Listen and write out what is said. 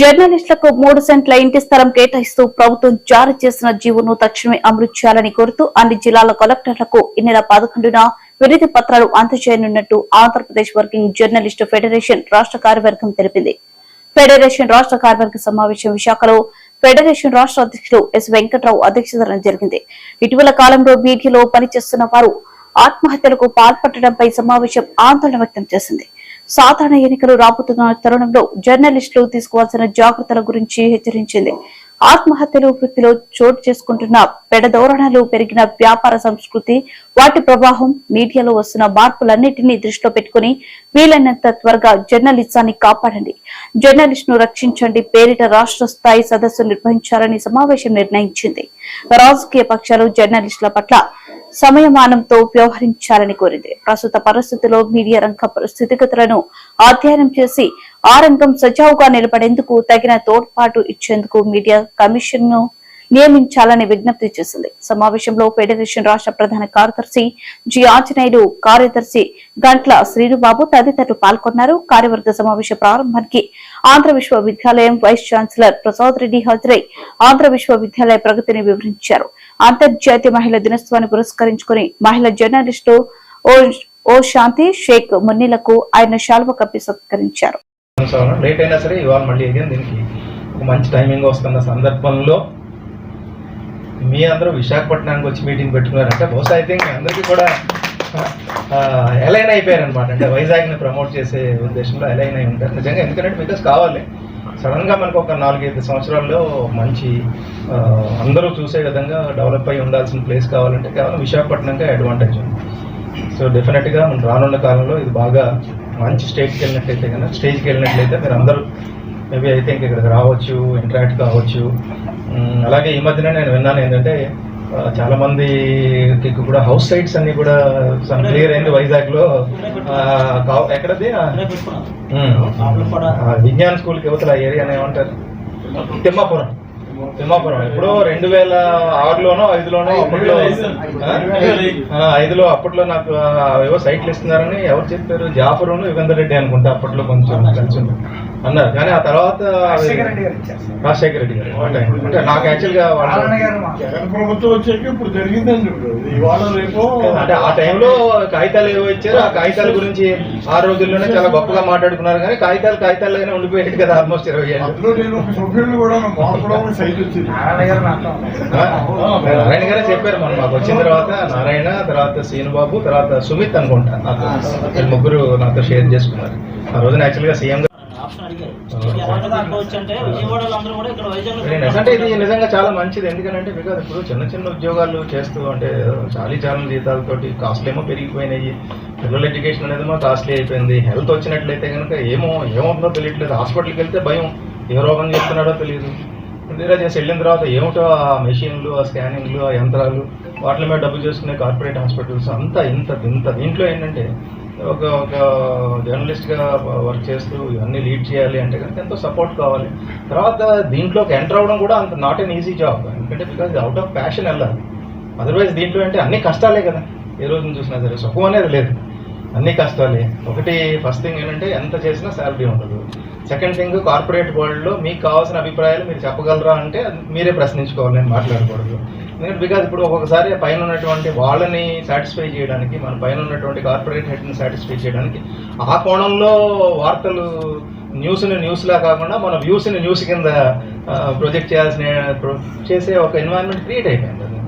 జర్నలిస్టులకు మూడు సెంట్ల ఇంటి స్థలం కేటాయిస్తూ ప్రభుత్వం జారీ చేసిన జీవోను తక్షణమే అమలు చేయాలని కోరుతూ అన్ని జిల్లాల కలెక్టర్లకు ఈ నెల పదకొండున వినతి పత్రాలు అందజేయనున్నట్టు ఆంధ్రప్రదేశ్ వర్కింగ్ జర్నలిస్టు ఫెడరేషన్ రాష్ట్ర కార్యవర్గం తెలిపింది. ఫెడరేషన్ రాష్ట్ర కార్యవర్గ సమావేశం విశాఖలో ఫెడరేషన్ రాష్ట్ర అధ్యక్షుడు ఎస్ వెంకట్రావు అధ్యక్షతన జరిగింది. ఇటీవల కాలంలో మీడియాలో పనిచేస్తున్న వారు ఆత్మహత్యలకు పాల్పడడంపై సమావేశం ఆందోళన వ్యక్తం చేసింది. సాధారణ ఎన్నికలు రాబోతున్న తరుణంలో జర్నలిస్టులు తీసుకోవాల్సిన జాగ్రత్తల గురించి హెచ్చరించింది. ఆత్మహత్యలు వృత్తిలో చోటు చేసుకుంటున్న పెడధోరణలు పెరిగిన వ్యాపార సంస్కృతి వాటి ప్రభావం మీడియాలో వస్తున్న మార్పులన్నింటినీ దృష్టిలో పెట్టుకుని వీలైనంత త్వరగా జర్నలిజాన్ని కాపాడండి. జర్నలిస్ట్ను రక్షించండి పేరిట రాష్ట్ర స్థాయి సదస్సు నిర్వహించాలని సమావేశం నిర్ణయించింది. రాజకీయ పక్షాలు జర్నలిస్టుల పట్ల సమయమానంతో వ్యవహరించాలని కోరింది. ప్రస్తుత పరిస్థితుల్లో మీడియా రంగ స్థితిగతులను అధ్యయనం చేసి ఆ రంగం సజావుగా నిలబడేందుకు తగిన తోడ్పాటు ఇచ్చేందుకు మీడియా కమిషన్ను నియమించాలని విజ్ఞప్తి చేసింది. సమావేశంలో ఫెడరేషన్ రాష్ట్ర ప్రధాన కార్యదర్శి జి. ఆంజనేయుడు కార్యదర్శి గంట్ల శ్రీనుబాబు తదితరులు పాల్గొన్నారు. కార్యవర్గ సమావేశ ప్రారంభానికి ఆంధ్ర విశ్వవిద్యాలయం వైస్ ఛాన్సలర్ ప్రసాద్ రెడ్డి హాజరై ఆంధ్ర విశ్వవిద్యాలయ ప్రగతిని వివరించారు. అంతర్జాతీయ మహిళా దినోత్సవాన్ని పురస్కరించుకుని మహిళా జర్నలిస్టు ఓ ఓ శాంతి షేక్ మున్నీలకు ఆయన శాల్వ కప్పి సత్కరించారు. లేట్ అయినా సరే ఇవాళ మళ్ళీ దీనికి ఒక మంచి టైమింగ్ వస్తున్న సందర్భంలో మీ అందరూ విశాఖపట్నానికి వచ్చి మీటింగ్ పెట్టుకున్నారంటే. బహుశా అయితే మీ అందరికీ కూడా ఎలైన్ అయిపోయారనమాట అంటే వైజాగ్ని ప్రమోట్ చేసే ఉద్దేశంలో ఎలైన్ అయి ఉంటారు. నిజంగా ఎందుకంటే బికాస్ కావాలి. సడన్గా మనకు ఒక నాలుగైదు సంవత్సరాల్లో మంచి అందరూ చూసే విధంగా డెవలప్ అయి ఉండాల్సిన ప్లేస్ కావాలంటే కేవలం విశాఖపట్నంకే అడ్వాంటేజ్ ఉంది. సో డెఫినెట్గా మనం రానున్న కాలంలో ఇది బాగా మంచి స్టేజ్కి వెళ్ళినట్లయితే కనుక స్టేజ్కి వెళ్ళినట్లయితే మీరు అందరూ మేబీ అయితే థింక్ ఇక్కడికి రావచ్చు ఇంటరాక్ట్ కావచ్చు. అలాగే ఈ మధ్యన నేను విన్నాను ఏంటంటే చాలా మందికి కూడా హౌస్ సైట్స్ అన్ని కూడా క్లియర్ అయింది వైజాగ్లో. ఆ, కావ్- ఎక్కడది? విజ్ఞాన్ స్కూల్కి యువతల ఏరియాని ఏమంటారు? తిమ్మాపురం. తిమ్మాపురం. ఎప్పుడో రెండు వేల ఆరులోనో ఐదులోనో అప్పట్లో ఐదులో అప్పట్లో నాకు ఏవో సైట్లు ఇస్తున్నారని ఎవరు చెప్పారు? జాఫరును యుగంధర్ రెడ్డి అనుకుంటా అప్పట్లో కొంచెం కలిసి ఉంది. అన్నారు. కానీ ఆ తర్వాత రాజశేఖర రెడ్డి గారు అంటే నాకు యాక్చువల్గా ప్రభుత్వం వచ్చాక ఇప్పుడు జరిగిందని ఇప్పుడు. ఇవాళ రేపు అంటే ఆ టైంలో కాగితాలు ఏవో ఇచ్చారు ఆ కాగితాల గురించి ఆ రోజుల్లోనే చాలా గొప్పగా మాట్లాడుకున్నారు. కానీ కాగితాలు కాగితాలుగానే ఉండిపోయాడు కదా ఆల్మోస్ట్ ఇరవై ఏళ్ళు. కూడా వచ్చింది? నారాయణ గారే చెప్పారు మనం మాకు. వచ్చిన తర్వాత నారాయణ తర్వాత శ్రీనుబాబు తర్వాత సుమిత్ అనుకుంటా. నాకు ముగ్గురు నాతో షేర్ చేసుకున్నారు. ఆ రోజున యాక్చువల్గా సీఎం అంటే ఇది నిజంగా చాలా మంచిది. ఎందుకంటే బికాజ్ ఇప్పుడు చిన్న చిన్న ఉద్యోగాలు చేస్తూ అంటే చాలీ చాలా జీతాలతోటి కాస్ట్లు ఏమో పెరిగిపోయినాయి. పిల్లల ఎడ్యుకేషన్ అనేది ఏమో కాస్ట్లీ అయిపోయింది. హెల్త్ వచ్చినట్లయితే కనుక ఏమో ఏమవుతుందో తెలియట్లేదు. హాస్పిటల్కి వెళ్తే భయం. ఏ రోగం చెప్తున్నాడో తెలియదు. తీరా చేసి వెళ్ళిన తర్వాత ఏమిటో ఆ మెషిన్లు ఆ స్కానింగ్లు ఆ యంత్రాలు వాటి మీద డబ్బు చేసుకునే కార్పొరేట్ హాస్పిటల్స్ అంతా ఇంత ఇంత. దీంట్లో ఏంటంటే ఒక ఒక జర్నలిస్ట్గా వర్క్ చేస్తూ ఇవన్నీ లీడ్ చేయాలి అంటే కనుక ఎంతో సపోర్ట్ కావాలి. తర్వాత దీంట్లోకి ఎంటర్ అవ్వడం కూడా అంత నాట్ ఎన్ ఈజీ జాబ్ ఎందుకంటే బికాజ్ అవుట్ ఆఫ్ ప్యాషన్ వెళ్ళాలి అదర్వైజ్ దీంట్లో అంటే అన్ని కష్టాలే కదా. ఏ రోజున చూసినా సరే సుఖం అనేది లేదు. అన్ని కష్టాలే. ఒకటి ఫస్ట్ థింగ్ ఏంటంటే ఎంత చేసినా శాలరీ ఉండదు. సెకండ్ థింగ్ కార్పొరేట్ వరల్డ్లో మీకు కావాల్సిన అభిప్రాయాలు మీరు చెప్పగలరా అంటే అది మీరే ప్రశ్నించుకోవాలి నేను మాట్లాడకూడదు. ఎందుకంటే బికాజ్ ఇప్పుడు ఒక్కొక్కసారి పైన ఉన్నటువంటి వాళ్ళని సాటిస్ఫై చేయడానికి మన పైన ఉన్నటువంటి కార్పొరేట్ హెడ్ని సాటిస్ఫై చేయడానికి ఆ కోణంలో వార్తలు న్యూస్ని న్యూస్లా కాకుండా మన వ్యూస్ని న్యూస్ కింద ప్రొజెక్ట్ చేయాల్సిన చేసే ఒక ఎన్వైరన్మెంట్ క్రియేట్ అయిపోయింది. అది